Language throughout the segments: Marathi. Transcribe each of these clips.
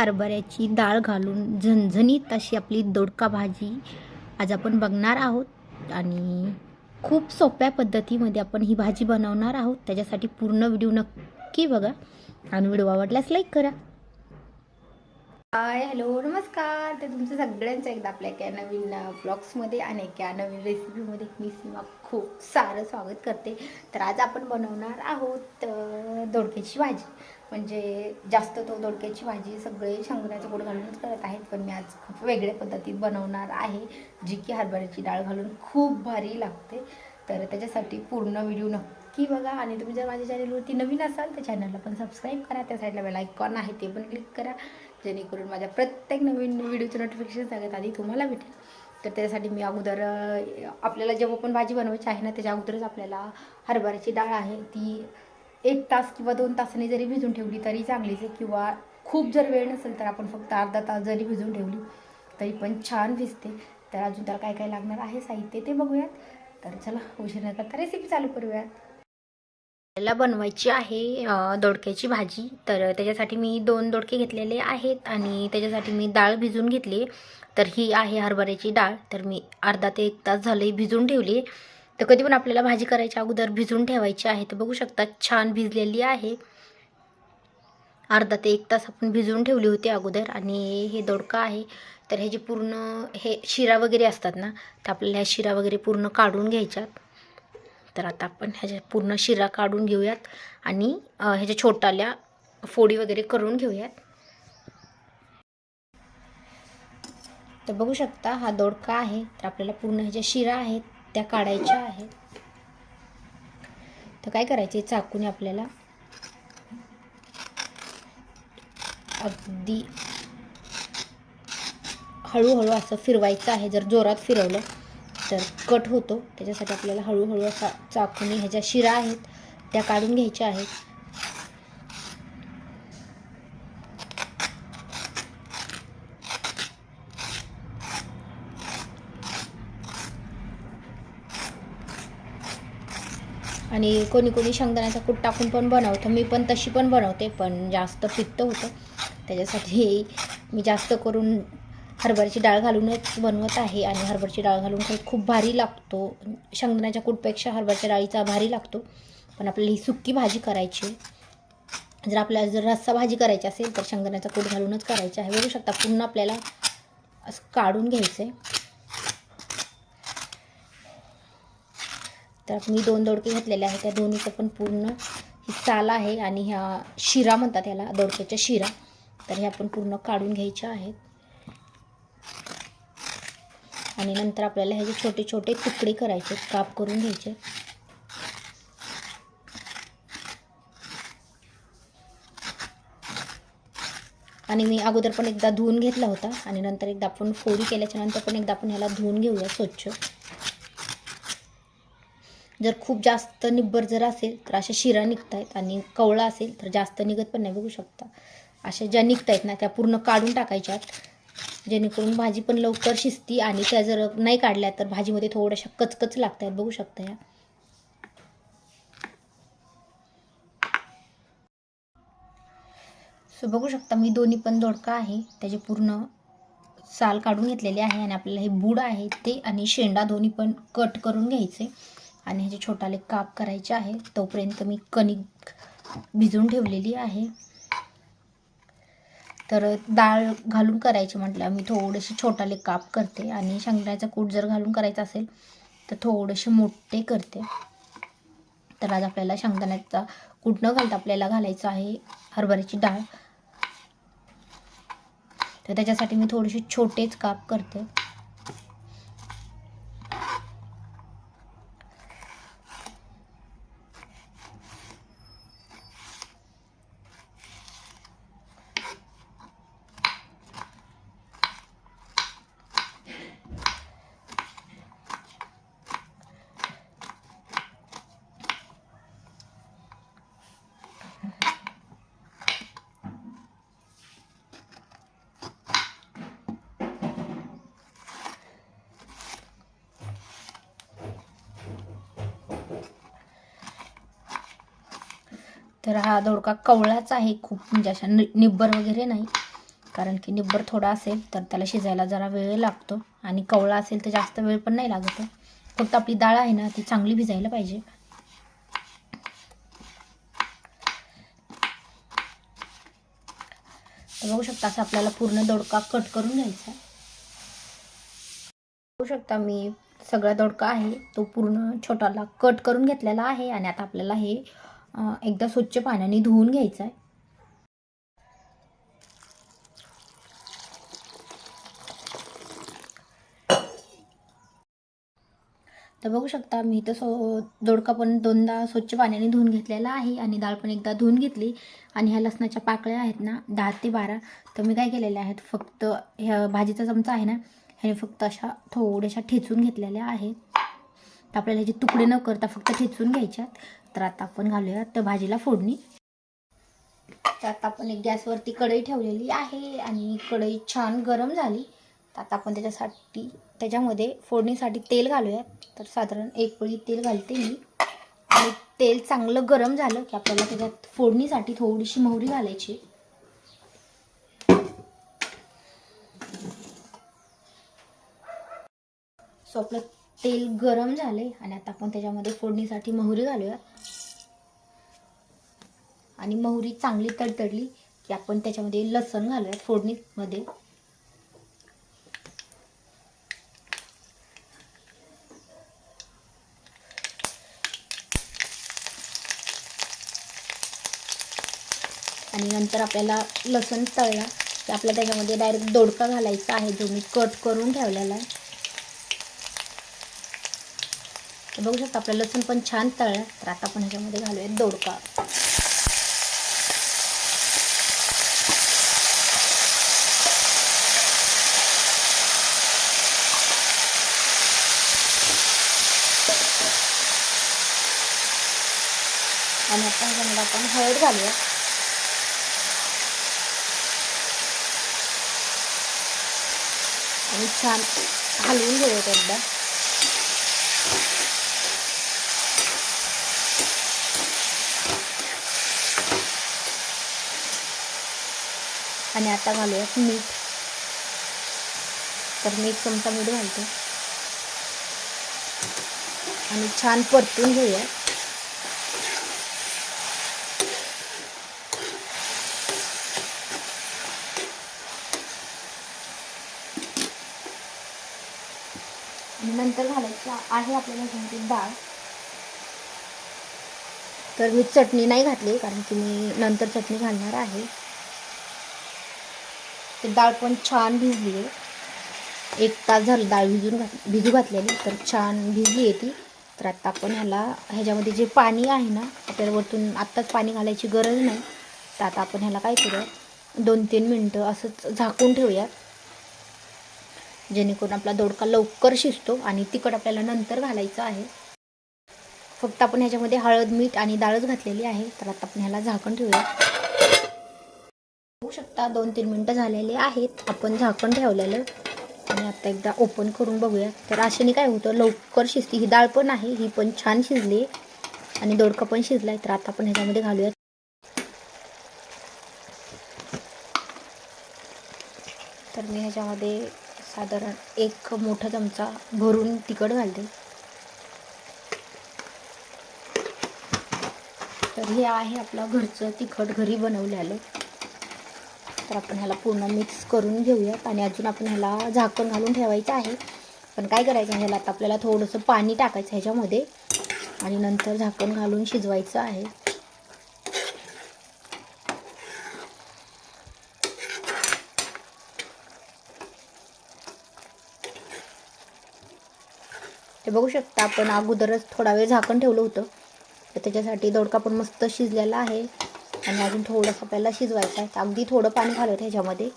हरभऱ्याची डाळ घालून झणझणीत अशी आपली दोडका भाजी आज आपण बघणार आहोत. आणि खूप सोप्या पद्धतीमध्ये आपण ही भाजी बनवणार आहोत. त्याच्यासाठी पूर्ण व्हिडिओ नक्की बघा. आणि व्हिडिओ आवडल्यास लाईक करा. हाय हॅलो नमस्कार. तर तुमचं सगळ्यांचं एकदा आपल्या एका नवीन ब्लॉग्समध्ये आणि एका नवीन रेसिपीमध्ये मी सीमा खूप सारं स्वागत करते. तर आज आपण बनवणार आहोत दोडक्याची भाजी. म्हणजे जास्त तो दोडक्याची भाजी सगळे शेंगदाण्याचं गोड घालूनच करत आहेत पण मी आज खूप वेगळ्या पद्धतीत बनवणार आहे जी की हरभऱ्याची डाळ घालून खूप भारी लागते. तर त्याच्यासाठी पूर्ण व्हिडिओ नक्की बघा. आणि तुम्ही जर माझ्या चॅनलवरती नवीन असाल तर चॅनलला पण सबस्क्राईब करा. त्या साईडला बेल आयकॉन आहे ते पण क्लिक करा. जेणेकरून माझ्या प्रत्येक नवीन व्हिडिओचं नोटिफिकेशन सगळ्यात आधी तुम्हाला भेटेल. तर त्यासाठी मी अगोदर आपल्याला जेव्हा पण भाजी बनवायची आहे ना त्याच्या अगोदरच आपल्याला हरभऱ्याची डाळ आहे. ती एक तास किंवा दोन तासाने जरी भिजून ठेवली तरी चांगलीच आहे. किंवा खूप जर वेळ नसेल तर आपण फक्त अर्धा तास जरी भिजून ठेवली तरी पण छान भिजते. तर अजून त्याला काय काय लागणार आहे साहित्य ते बघूयात. तर चला उशीर न करता रेसिपी चालू करूयात. आपल्याला बनवायची आहे दोडक्याची भाजी. तर त्याच्यासाठी मी दोन दोडके घेतलेले आहेत आणि त्याच्यासाठी मी डाळ भिजून घेतली. तर ही आहे हरभऱ्याची डाळ. तर मी अर्धा ते एक तास झाले भिजून ठेवली. तर कधी पण आपल्याला भाजी करायच्या अगोदर भिजून ठेवायची आहे. तर बघू शकता छान भिजलेली आहे. अर्धा ते एक तास आपण भिजवून ठेवली होती अगोदर आणि हे दोडका आहे. तर ह्याची पूर्ण हे शिरा वगैरे असतात ना तर आपल्याला ह्या शिरा वगैरे पूर्ण काढून घ्यायच्यात. तर आता आपण ह्याच्या पूर्ण शिरा काढून घेऊयात आणि ह्याच्या छोटाल्या फोडी वगैरे करून घेऊयात. तर बघू शकता हा दोडका आहे. तर आपल्याला पूर्ण ह्याच्या शिरा आहेत त्या काढायच्या आहेत. तर काय करायचे चाकूने आपल्याला अगदी हळूहळू असं फिरवायचं आहे. जर जोरात फिरवलं तर कट होतो. त्याच्यासाठी आपल्याला हळूहळू असा चाकूने ह्याच्या शिरा आहेत त्या काढून घ्यायच्या आहेत. आणि कोणी कोणी शेंगदाण्याचा कूट टाकून पण बनवतं. मी पण तशी पण बनवते पण जास्त पित्त होतं. त्याच्यासाठी मी जास्त करून हरभऱ्याची डाळ घालूनच बनवत आहे आणि हरभऱ्याची डाळ घालून खरंच खूप भारी लागतो. शेंगदाण्याच्या कूटपेक्षा हरभऱ्याच्या डाळीचा भारी लागतो. पण आपल्याला ही सुक्की भाजी करायची आहे. जर आपल्याला जर रस्सा भाजी करायची असेल तर शेंगदाण्याचा कूट घालूनच करायची आहे. बघू शकता पूर्ण आपल्याला असं काढून घ्यायचं आहे तर मी दोन दोडके घेतलेले आहेत. त्या दोन्हीचं पण पूर्ण ही साल आहे आणि ह्या शिरा म्हणतात ह्याला दोडक्याच्या शिरा. तर ह्या आपण पूर्ण काढून घ्यायच्या आहेत. आणि नंतर आपल्याला ह्याचे छोटे छोटे तुकडे करायचे काप करून घ्यायचे. आणि मी अगोदर पण एकदा धुवून घेतला होता आणि नंतर एकदा आपण फोडी केल्याच्यानंतर पण एकदा आपण ह्याला धुवून घेऊया स्वच्छ. जर खूप जास्त निब्बर जर असेल तर अशा शिरा निघत आहेत आणि कवळा असेल तर जास्त निघत पण नाही बघू शकता. अशा ज्या निघत आहेत ना त्या पूर्ण काढून टाकायच्यात. जेणेकरून भाजी पण लवकर शिजती आणि त्या जर नाही काढल्या तर भाजीमध्ये थोड्याशा कचकच लागत आहेत बघू शकता या. सो बघू शकता मी दोन्ही पण दोडका आहे. त्याचे पूर्ण साल काढून घेतलेले आहे आणि आपल्याला हे बूड आहे ते आणि शेंडा दोन्ही पण कट करून घ्यायचे आणि ह्याचे छोटाले काप करायचे आहे. तोपर्यंत मी कणिक भिजवून ठेवलेली आहे. तर डाळ घालून करायची म्हटलं मी थोडेसे छोटाले काप करते आणि शेंगदाण्याचा कूट जर घालून करायचा असेल तर थोडेसे मोठे करते. तर आज आपल्याला शेंगदाण्याचा कूट न घालता आपल्याला घालायचं आहे हरभऱ्याची डाळ. तर त्याच्यासाठी मी थोडेसे छोटेच काप करते. तर हा दोडका कवळाच आहे खूप म्हणजे अशा नि निब्बर वगैरे नाही. कारण की निब्बर थोडा असेल तर त्याला शिजायला जरा वेळ लागतो. आणि कवळा असेल तर जास्त वेळ पण नाही लागत फक्त आपली डाळ आहे ना ती चांगली भिजायला पाहिजे. तर बघू शकता असं आपल्याला पूर्ण दोडका कट करून घ्यायचा बघू शकता मी सगळा दोडका आहे तो पूर्ण छोटाला कट करून घेतलेला आहे. आणि आता आपल्याला हे एकदा स्वच्छ पाण्याने धुवून घ्यायचा आहे तर बघू शकता मी तर सो दोडका पण दोनदा स्वच्छ पाण्याने धुवून घेतलेला आहे आणि डाळ पण एकदा धुवून घेतली. आणि ह्या लसणाच्या पाकळ्या आहेत ना दहा ते बारा. तर मी काय केलेल्या आहेत फक्त ह्या भाजीचा चमचा आहे ना ह्याने फक्त अशा थोड्याशा ठेचून घेतलेल्या आहेत. आपल्याला ह्याचे तुकडे न करता फक्त ठेचून घ्यायच्यात. तर आता आपण घालूया. तर भाजीला फोडणी. तर आता आपण एक गॅसवरती कढई ठेवलेली आहे आणि कढई छान गरम झाली. तर आता आपण त्याच्यासाठी त्याच्यामध्ये फोडणीसाठी तेल घालूया. तर साधारण एक पळी तेल घालते मी. आणि तेल चांगलं गरम झालं की आपल्याला त्याच्यात फोडणीसाठी थोडीशी मोहरी घालायची. सो आपलं तेल गरम झाले आणि आता आपण त्याच्यामध्ये फोडणीसाठी मोहरी घालूया. आणि मोहरी चांगली तडतडली की आपण त्याच्यामध्ये लसण घालूया फोडणीमध्ये. आणि नंतर आपल्याला लसूण तळला की आपल्याला त्याच्यामध्ये डायरेक्ट दोडका घालायचा आहे जो मी कट करून ठेवलेला आहे. तर बघू शकता आपलं लसूण पण छान तळलं तर आता आपण ह्याच्यामध्ये घालूया दोडका. आणि आता ह्याच्यामध्ये आपण हळद घालूया. आणि छान हलवून घेऊयात एकदा. आणि आता घालूयात मीठ. तर मी एक चमचा मीठ घालते. आणि छान परतून घेऊया. नंतर घालायचं आहे आपल्याला ह्याच्यामध्ये डाळ. तर मी चटणी नाही घातली कारण की मी नंतर चटणी घालणार आहे. ते डाळ पण छान भिजली आहे. एक तास झालं डाळ भिजून घात भिजू घातलेली तर छान भिजली आहे ती. तर आता आपण ह्याला ह्याच्यामध्ये जे पाणी आहे ना त्याच्यावरतून आत्ताच पाणी घालायची गरज नाही. तर आता आपण ह्याला काय करूया? दोन तीन मिनटं असंच झाकून ठेवूया. जेणेकरून आपला दोडका लवकर शिजतो आणि तिखट आपल्याला नंतर घालायचं आहे. फक्त आपण ह्याच्यामध्ये हळद मीठ आणि डाळच घातलेली आहे. तर आता आपण ह्याला झाकण ठेवूया. बघू शकता. दोन तीन मिनटं झालेले आहेत. आपण झाकण ठेवलेलं. आणि आता एकदा ओपन करून बघूया. तर अशाने काय होतं? लवकर शिजते. ही डाळ पण आहे. ही पण छान शिजली. आणि दोडका पण शिजलाय. तर आता आपण ह्याच्यामध्ये घालूया तर मी ह्याच्यामध्ये साधारण एक मोठा चमचा भरून तिखट घालते. तर हे आहे आपलं घरचं तिखट घरी बनवलेलं. तर आपण ह्याला पूर्ण मिक्स करून घेऊयात. आणि अजून आपण ह्याला झाकण घालून ठेवायचं आहे. पण काय करायचं ह्याला आता आपल्याला थोडंसं पाणी टाकायचं ह्याच्यामध्ये. आणि नंतर झाकण घालून शिजवायचं आहे. ते बघू शकता आपण अगोदरच थोडा वेळ झाकण ठेवलं होतं. तर त्याच्यासाठी दोडका पण मस्त शिजलेला आहे. आणि अजून थोडंसं आपल्याला शिजवायचं आहे. अगदी थोडं पाणी घालत ह्याच्यामध्ये.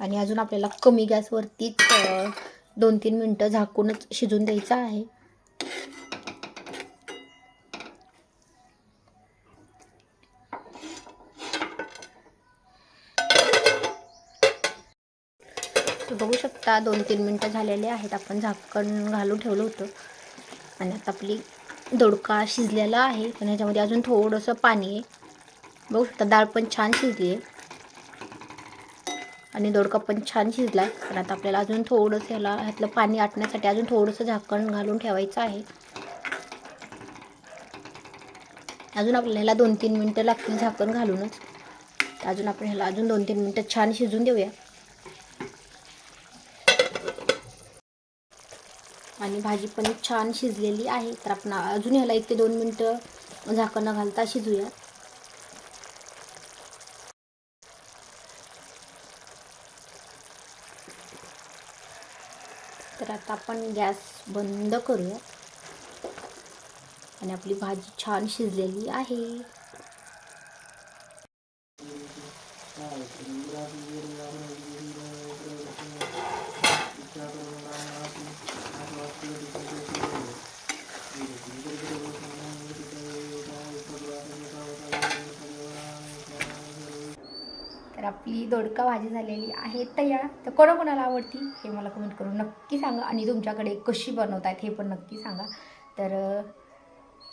आणि अजून आपल्याला कमी गॅसवरतीच दोन तीन मिनटं झाकूनच शिजून द्यायचं आहे. तर बघू शकता दोन तीन मिनटं झालेले आहेत. आपण झाकण घालून ठेवलं होतं. आणि आता आपली दोडका शिजलेला आहे. पण ह्याच्यामध्ये अजून थोडंसं पाणी आहे. बघू शकता डाळ पण छान शिजली आहे. आणि दोडका पण छान शिजला. आहे पण आता आपल्याला अजून थोडंसं ह्याला ह्यातलं पाणी आटण्यासाठी अजून थोडंसं झाकण घालून ठेवायचं आहे. अजून आपल्याला ह्याला दोन तीन मिनटं लागतील झाकण घालूनच. तर अजून आपण ह्याला अजून दोन तीन मिनटं छान शिजून देऊया. आणि भाजी पण छान शिजलेली आहे. तर आपण अजून ह्याला एक ते दोन मिनटं झाकण घालता शिजूया तर आता आपण गॅस बंद करूया. आणि आपली भाजी छान शिजलेली आहे तर आपली दोडका भाजी झालेली आहे तयार तर कोणाकोणाला आवडती हे मला कमेंट करून नक्की सांगा. आणि तुमच्याकडे कशी बनवतायत हे पण नक्की सांगा. तर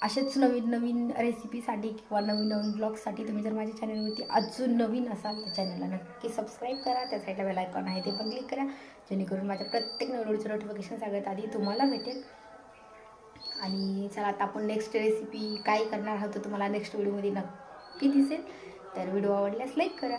असेच नवीन नवीन रेसिपीसाठी किंवा नवीन नवीन ब्लॉगसाठी तुम्ही जर माझ्या चॅनलवरती अजून नवीन असाल तर चॅनलला नक्की सबस्क्राईब करा. त्या साईडला बेल आयकॉन आहे ते पण क्लिक करा. जेणेकरून माझ्या प्रत्येक नवडीचं नोटिफिकेशन सगळ्यात आधी तुम्हाला भेटेल. आणि चला आता आपण नेक्स्ट रेसिपी काय करणार आहोत तुम्हाला नेक्स्ट व्हिडिओमध्ये नक्की दिसेल. तर व्हिडिओ आवडल्यास लाईक करा.